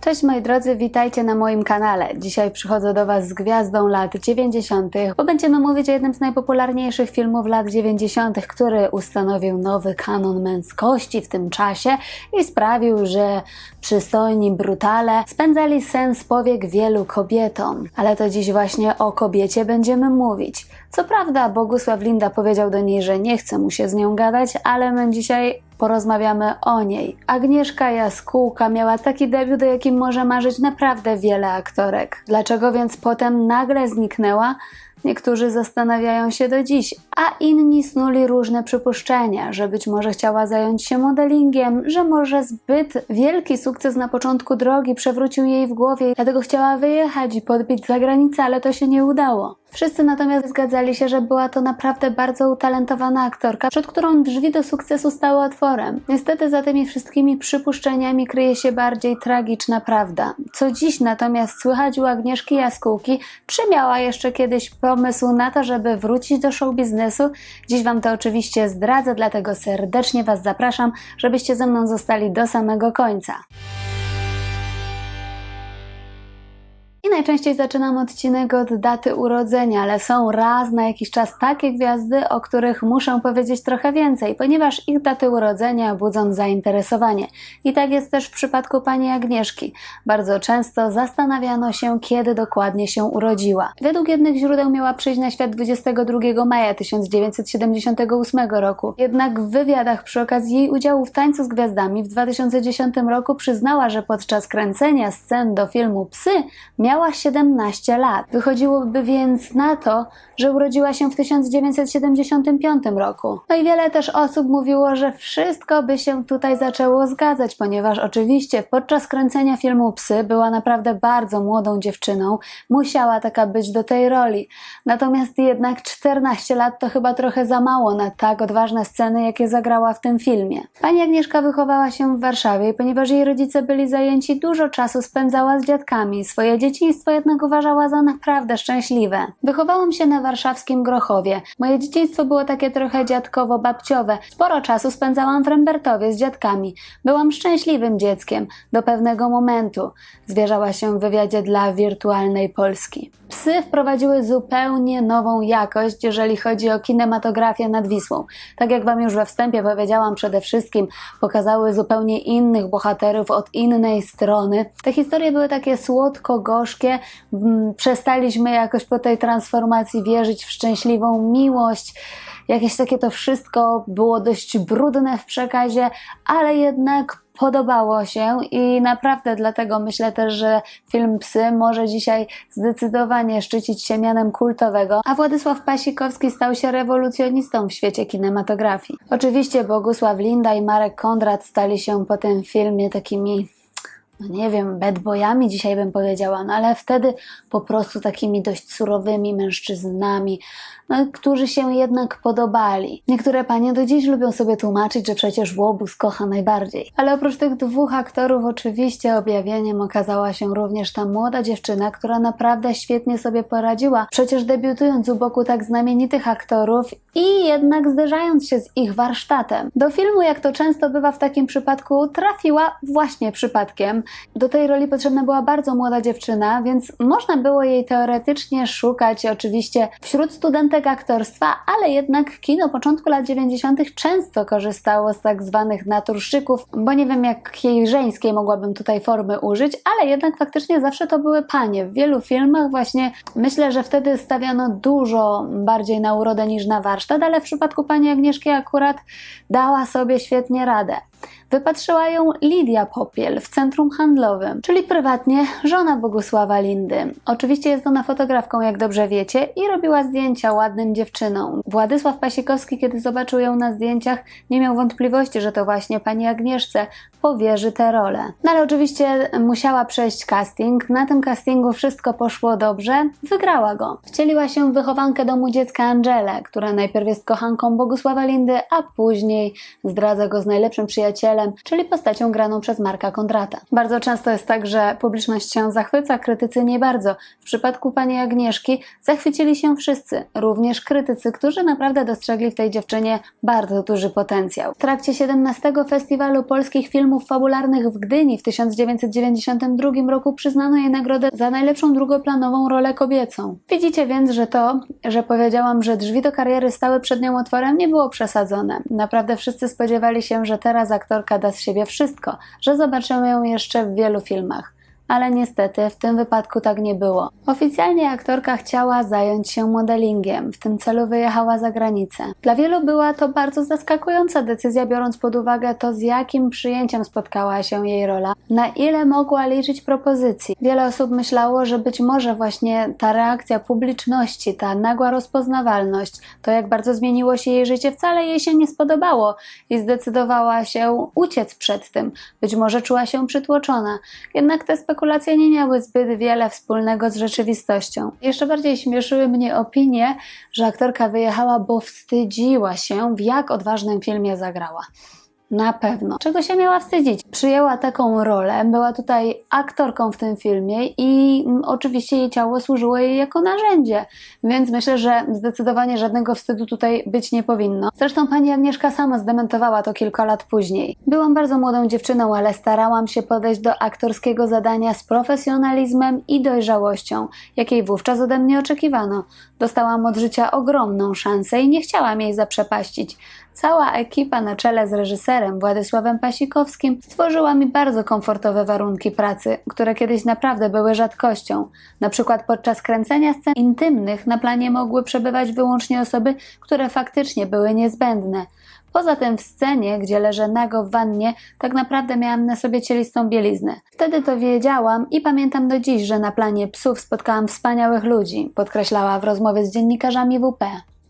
Cześć moi drodzy, witajcie na moim kanale. Dzisiaj przychodzę do Was z gwiazdą lat 90., bo będziemy mówić o jednym z najpopularniejszych filmów lat 90., który ustanowił nowy kanon męskości w tym czasie i sprawił, że przystojni brutale spędzali sens powiek wielu kobietom. Ale to dziś właśnie o kobiecie będziemy mówić. Co prawda Bogusław Linda powiedział do niej, że nie chce mu się z nią gadać, ale my dzisiaj porozmawiamy o niej. Agnieszka Jaskółka miała taki debiut, o jakim może marzyć naprawdę wiele aktorek. Dlaczego więc potem nagle zniknęła? Niektórzy zastanawiają się do dziś, a inni snuli różne przypuszczenia, że być może chciała zająć się modelingiem, że może zbyt wielki sukces na początku drogi przewrócił jej w głowie, dlatego chciała wyjechać i podbić za granicę, ale to się nie udało. Wszyscy natomiast zgadzali się, że była to naprawdę bardzo utalentowana aktorka, przed którą drzwi do sukcesu stały otworem. Niestety za tymi wszystkimi przypuszczeniami kryje się bardziej tragiczna prawda. Co dziś natomiast słychać u Agnieszki Jaskółki, czy miała jeszcze kiedyś pomysł na to, żeby wrócić do show biznesu? Dziś Wam to oczywiście zdradzę, dlatego serdecznie Was zapraszam, żebyście ze mną zostali do samego końca. Najczęściej zaczynam odcinek od daty urodzenia, ale są raz na jakiś czas takie gwiazdy, o których muszę powiedzieć trochę więcej, ponieważ ich daty urodzenia budzą zainteresowanie. I tak jest też w przypadku pani Agnieszki. Bardzo często zastanawiano się, kiedy dokładnie się urodziła. Według jednych źródeł miała przyjść na świat 22 maja 1978 roku. Jednak w wywiadach przy okazji jej udziału w Tańcu z Gwiazdami w 2010 roku przyznała, że podczas kręcenia scen do filmu Psy miała 17 lat. Wychodziłoby więc na to, że urodziła się w 1975 roku. No i wiele też osób mówiło, że wszystko by się tutaj zaczęło zgadzać, ponieważ oczywiście podczas kręcenia filmu Psy była naprawdę bardzo młodą dziewczyną, musiała taka być do tej roli. Natomiast jednak 14 lat to chyba trochę za mało na tak odważne sceny, jakie zagrała w tym filmie. Pani Agnieszka wychowała się w Warszawie i ponieważ jej rodzice byli zajęci, dużo czasu spędzała z dziadkami. Swoje dzieciństwo jednak uważała za naprawdę szczęśliwe. Wychowałam się na warszawskim Grochowie. Moje dzieciństwo było takie trochę dziadkowo-babciowe. Sporo czasu spędzałam w Rembertowie z dziadkami. Byłam szczęśliwym dzieckiem do pewnego momentu. Zwierzała się w wywiadzie dla Wirtualnej Polski. Psy wprowadziły zupełnie nową jakość, jeżeli chodzi o kinematografię nad Wisłą. Tak jak Wam już we wstępie powiedziałam, przede wszystkim pokazały zupełnie innych bohaterów od innej strony. Te historie były takie słodko-gorzkie. Mm, Przestaliśmy jakoś po tej transformacji wierzyć w szczęśliwą miłość. Jakieś takie to wszystko było dość brudne w przekazie, ale jednak podobało się i naprawdę dlatego myślę też, że film Psy może dzisiaj zdecydowanie szczycić się mianem kultowego, a Władysław Pasikowski stał się rewolucjonistą w świecie kinematografii. Oczywiście Bogusław Linda i Marek Kondrat stali się po tym filmie takimi no nie wiem, bad boyami dzisiaj bym powiedziała, no ale wtedy po prostu takimi dość surowymi mężczyznami, no, którzy się jednak podobali. Niektóre panie do dziś lubią sobie tłumaczyć, że przecież Łobuz kocha najbardziej. Ale oprócz tych dwóch aktorów oczywiście objawieniem okazała się również ta młoda dziewczyna, która naprawdę świetnie sobie poradziła, przecież debiutując u boku tak znamienitych aktorów i jednak zderzając się z ich warsztatem. Do filmu, jak to często bywa w takim przypadku, trafiła właśnie przypadkiem. Do tej roli potrzebna była bardzo młoda dziewczyna, więc można było jej teoretycznie szukać oczywiście wśród studentek aktorstwa, ale jednak kino początku lat 90. często korzystało z tak zwanych naturszyków, bo nie wiem jakiej żeńskiej mogłabym tutaj formy użyć, ale jednak faktycznie zawsze to były panie. W wielu filmach właśnie myślę, że wtedy stawiano dużo bardziej na urodę niż na warsztat, ale w przypadku pani Agnieszki akurat dała sobie świetnie radę. Wypatrzyła ją Lidia Popiel w centrum handlowym, czyli prywatnie żona Bogusława Lindy. Oczywiście jest ona fotografką, jak dobrze wiecie, i robiła zdjęcia ładnym dziewczynom. Władysław Pasikowski, kiedy zobaczył ją na zdjęciach, nie miał wątpliwości, że to właśnie pani Agnieszce powierzy tę rolę. No ale oczywiście musiała przejść casting. Na tym castingu wszystko poszło dobrze. Wygrała go. Wcieliła się w wychowankę domu dziecka Angelę, która najpierw jest kochanką Bogusława Lindy, a później zdradza go z najlepszym przyjacielem czyli postacią graną przez Marka Kondrata. Bardzo często jest tak, że publiczność się zachwyca, krytycy nie bardzo. W przypadku pani Agnieszki zachwycili się wszyscy, również krytycy, którzy naprawdę dostrzegli w tej dziewczynie bardzo duży potencjał. W trakcie 17 Festiwalu Polskich Filmów Fabularnych w Gdyni w 1992 roku przyznano jej nagrodę za najlepszą drugoplanową rolę kobiecą. Widzicie więc, że to, że powiedziałam, że drzwi do kariery stały przed nią otworem, nie było przesadzone. Naprawdę wszyscy spodziewali się, że teraz aktorka da z siebie wszystko, że zobaczymy ją jeszcze w wielu filmach ale niestety w tym wypadku tak nie było. Oficjalnie aktorka chciała zająć się modelingiem, w tym celu wyjechała za granicę. Dla wielu była to bardzo zaskakująca decyzja, biorąc pod uwagę to, z jakim przyjęciem spotkała się jej rola, na ile mogła liczyć propozycji. Wiele osób myślało, że być może właśnie ta reakcja publiczności, ta nagła rozpoznawalność, to jak bardzo zmieniło się jej życie, wcale jej się nie spodobało i zdecydowała się uciec przed tym. Być może czuła się przytłoczona. Jednak te spekulacje nie miały zbyt wiele wspólnego z rzeczywistością. Jeszcze bardziej śmieszyły mnie opinie, że aktorka wyjechała, bo wstydziła się, w jak odważnym filmie zagrała. Na pewno. Czego się miała wstydzić? Przyjęła taką rolę, była tutaj aktorką w tym filmie i oczywiście jej ciało służyło jej jako narzędzie, więc myślę, że zdecydowanie żadnego wstydu tutaj być nie powinno. Zresztą pani Agnieszka sama zdementowała to kilka lat później. Byłam bardzo młodą dziewczyną, ale starałam się podejść do aktorskiego zadania z profesjonalizmem i dojrzałością, jakiej wówczas ode mnie oczekiwano. Dostałam od życia ogromną szansę i nie chciałam jej zaprzepaścić. Cała ekipa na czele z reżyserem Władysławem Pasikowskim stworzyła mi bardzo komfortowe warunki pracy, które kiedyś naprawdę były rzadkością. Na przykład podczas kręcenia scen intymnych na planie mogły przebywać wyłącznie osoby, które faktycznie były niezbędne. Poza tym w scenie, gdzie leżę nago w wannie, tak naprawdę miałam na sobie cielistą bieliznę. Wtedy to wiedziałam i pamiętam do dziś, że na planie psów spotkałam wspaniałych ludzi, podkreślała w rozmowie z dziennikarzami WP.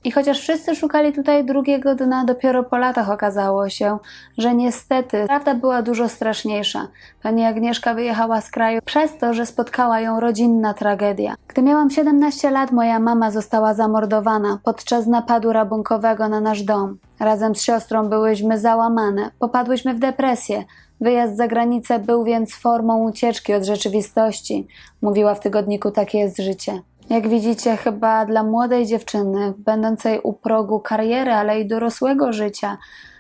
I chociaż wszyscy szukali tutaj drugiego dna, dopiero po latach okazało się, że niestety prawda była dużo straszniejsza. Pani Agnieszka wyjechała z kraju przez to, że spotkała ją rodzinna tragedia. Gdy miałam 17 lat, moja mama została zamordowana podczas napadu rabunkowego na nasz dom. Razem z siostrą byłyśmy załamane, popadłyśmy w depresję. Wyjazd za granicę był więc formą ucieczki od rzeczywistości, mówiła w tygodniku Takie jest życie. Jak widzicie, chyba dla młodej dziewczyny, będącej u progu kariery, ale i dorosłego życia,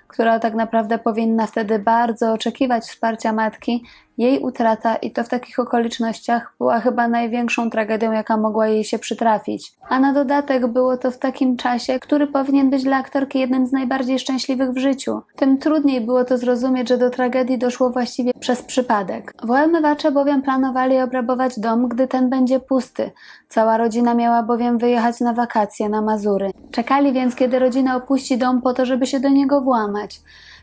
która tak naprawdę powinna wtedy bardzo oczekiwać wsparcia matki, jej utrata i to w takich okolicznościach była chyba największą tragedią, jaka mogła jej się przytrafić. A na dodatek było to w takim czasie, który powinien być dla aktorki jednym z najbardziej szczęśliwych w życiu. Tym trudniej było to zrozumieć, że do tragedii doszło właściwie przez przypadek. Włamywacze bowiem planowali obrabować dom, gdy ten będzie pusty. Cała rodzina miała bowiem wyjechać na wakacje na Mazury. Czekali więc, kiedy rodzina opuści dom po to, żeby się do niego włamać.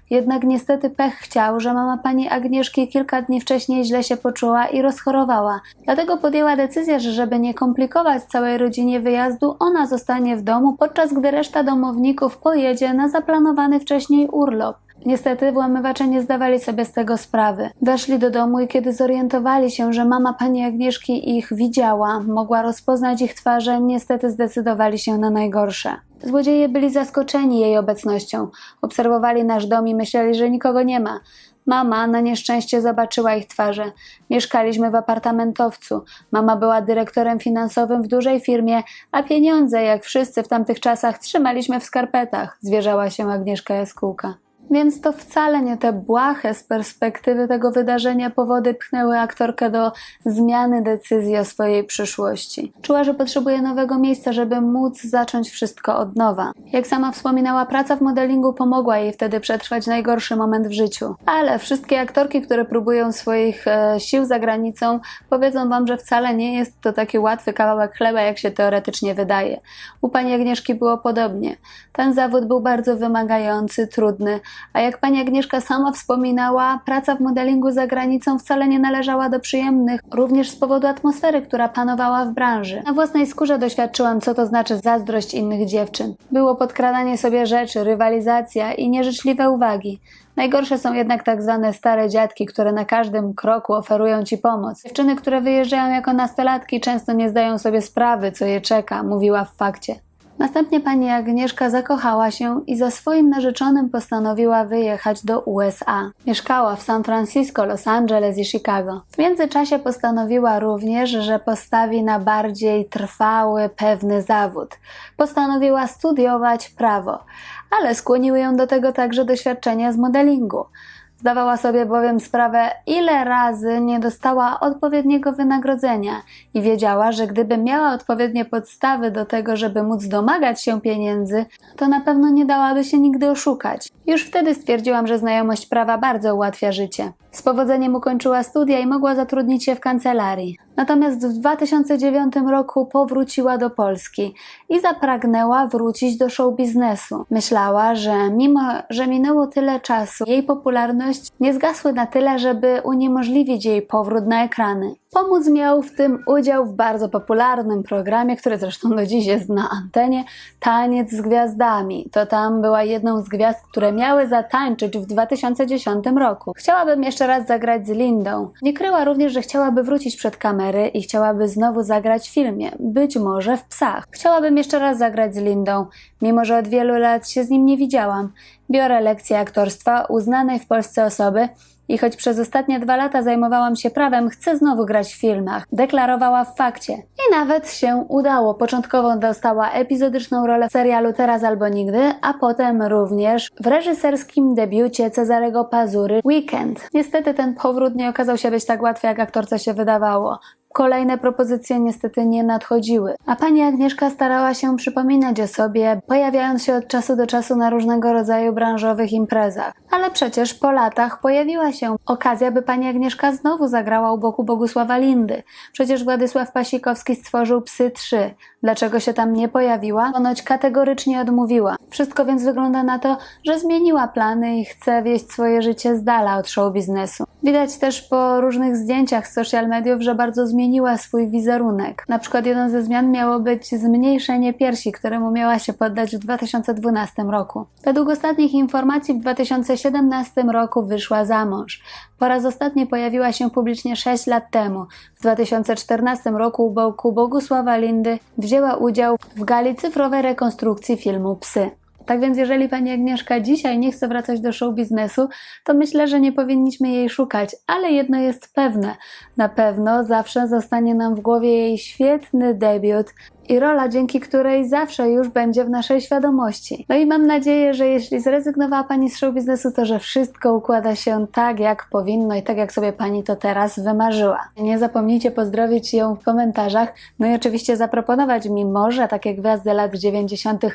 Jednak niestety pech chciał, że mama pani Agnieszki kilka dni wcześniej źle się poczuła i rozchorowała. Dlatego podjęła decyzję, że żeby nie komplikować całej rodzinie wyjazdu, ona zostanie w domu, podczas gdy reszta domowników pojedzie na zaplanowany wcześniej urlop. Niestety włamywacze nie zdawali sobie z tego sprawy. Weszli do domu i kiedy zorientowali się, że mama pani Agnieszki ich widziała, mogła rozpoznać ich twarze, niestety zdecydowali się na najgorsze. Złodzieje byli zaskoczeni jej obecnością. Obserwowali nasz dom i myśleli, że nikogo nie ma. Mama na nieszczęście zobaczyła ich twarze. Mieszkaliśmy w apartamentowcu. Mama była dyrektorem finansowym w dużej firmie, a pieniądze, jak wszyscy w tamtych czasach, trzymaliśmy w skarpetach, zwierzała się Agnieszka Jaskółka. Więc to wcale nie te błahe z perspektywy tego wydarzenia powody pchnęły aktorkę do zmiany decyzji o swojej przyszłości. Czuła, że potrzebuje nowego miejsca, żeby móc zacząć wszystko od nowa. Jak sama wspominała, praca w modelingu pomogła jej wtedy przetrwać najgorszy moment w życiu. Ale wszystkie aktorki, które próbują swoich e, sił za granicą, powiedzą wam, że wcale nie jest to taki łatwy kawałek chleba, jak się teoretycznie wydaje. U pani Agnieszki było podobnie. Ten zawód był bardzo wymagający, trudny, a jak pani Agnieszka sama wspominała, praca w modelingu za granicą wcale nie należała do przyjemnych, również z powodu atmosfery, która panowała w branży. Na własnej skórze doświadczyłam, co to znaczy zazdrość innych dziewczyn. Było podkradanie sobie rzeczy, rywalizacja i nieżyczliwe uwagi. Najgorsze są jednak tak zwane stare dziadki, które na każdym kroku oferują ci pomoc. Dziewczyny, które wyjeżdżają jako nastolatki, często nie zdają sobie sprawy, co je czeka, mówiła w fakcie. Następnie pani Agnieszka zakochała się i za swoim narzeczonym postanowiła wyjechać do USA. Mieszkała w San Francisco, Los Angeles i Chicago. W międzyczasie postanowiła również, że postawi na bardziej trwały, pewny zawód. Postanowiła studiować prawo, ale skłoniły ją do tego także doświadczenia z modelingu. Zdawała sobie bowiem sprawę, ile razy nie dostała odpowiedniego wynagrodzenia i wiedziała, że gdyby miała odpowiednie podstawy do tego, żeby móc domagać się pieniędzy, to na pewno nie dałaby się nigdy oszukać. Już wtedy stwierdziłam, że znajomość prawa bardzo ułatwia życie. Z powodzeniem ukończyła studia i mogła zatrudnić się w kancelarii. Natomiast w 2009 roku powróciła do Polski i zapragnęła wrócić do show biznesu. Myślała, że mimo, że minęło tyle czasu, jej popularność nie zgasły na tyle, żeby uniemożliwić jej powrót na ekrany. Pomóc miał w tym udział w bardzo popularnym programie, który zresztą do dziś jest na antenie, Taniec z Gwiazdami. To tam była jedną z gwiazd, które miały zatańczyć w 2010 roku. Chciałabym jeszcze raz zagrać z Lindą. Nie kryła również, że chciałaby wrócić przed kamery i chciałaby znowu zagrać w filmie, być może w Psach. Chciałabym jeszcze raz zagrać z Lindą, mimo że od wielu lat się z nim nie widziałam. Biorę lekcje aktorstwa uznanej w Polsce osoby, i choć przez ostatnie dwa lata zajmowałam się prawem, chcę znowu grać w filmach. Deklarowała w fakcie. I nawet się udało. Początkowo dostała epizodyczną rolę w serialu Teraz albo Nigdy, a potem również w reżyserskim debiucie Cezarego Pazury Weekend. Niestety ten powrót nie okazał się być tak łatwy, jak aktorce się wydawało. Kolejne propozycje niestety nie nadchodziły, a pani Agnieszka starała się przypominać o sobie, pojawiając się od czasu do czasu na różnego rodzaju branżowych imprezach. Ale przecież po latach pojawiła się okazja, by pani Agnieszka znowu zagrała u boku Bogusława Lindy. Przecież Władysław Pasikowski stworzył Psy 3. Dlaczego się tam nie pojawiła? Ponoć kategorycznie odmówiła. Wszystko więc wygląda na to, że zmieniła plany i chce wieść swoje życie z dala od show biznesu. Widać też po różnych zdjęciach z social mediów, że bardzo zmieniła swój wizerunek. Na przykład jedną ze zmian miało być zmniejszenie piersi, któremu miała się poddać w 2012 roku. Według ostatnich informacji w 2017 roku wyszła za mąż. Po raz ostatni pojawiła się publicznie 6 lat temu. W 2014 roku u boku Bogusława Lindy wzięła udział w gali cyfrowej rekonstrukcji filmu Psy. Tak więc, jeżeli pani Agnieszka dzisiaj nie chce wracać do show biznesu, to myślę, że nie powinniśmy jej szukać, ale jedno jest pewne: na pewno zawsze zostanie nam w głowie jej świetny debiut i rola, dzięki której zawsze już będzie w naszej świadomości. No i mam nadzieję, że jeśli zrezygnowała Pani z show biznesu, to że wszystko układa się tak, jak powinno i tak, jak sobie Pani to teraz wymarzyła. Nie zapomnijcie pozdrowić ją w komentarzach, no i oczywiście zaproponować mi może takie gwiazdy lat 90.,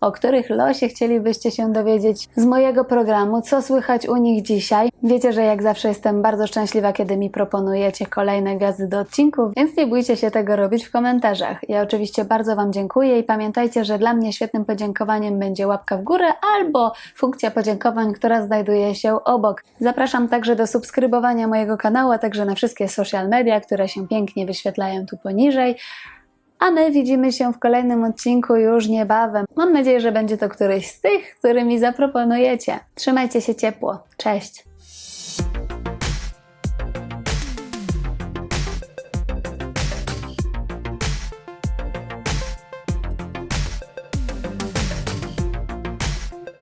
o których losie chcielibyście się dowiedzieć z mojego programu, co słychać u nich dzisiaj. Wiecie, że jak zawsze jestem bardzo szczęśliwa, kiedy mi proponujecie kolejne gwiazdy do odcinków, więc nie bójcie się tego robić w komentarzach. Ja oczywiście bardzo Wam dziękuję i pamiętajcie, że dla mnie świetnym podziękowaniem będzie łapka w górę albo funkcja podziękowań, która znajduje się obok. Zapraszam także do subskrybowania mojego kanału, a także na wszystkie social media, które się pięknie wyświetlają tu poniżej. A my widzimy się w kolejnym odcinku już niebawem. Mam nadzieję, że będzie to któryś z tych, który mi zaproponujecie. Trzymajcie się ciepło. Cześć!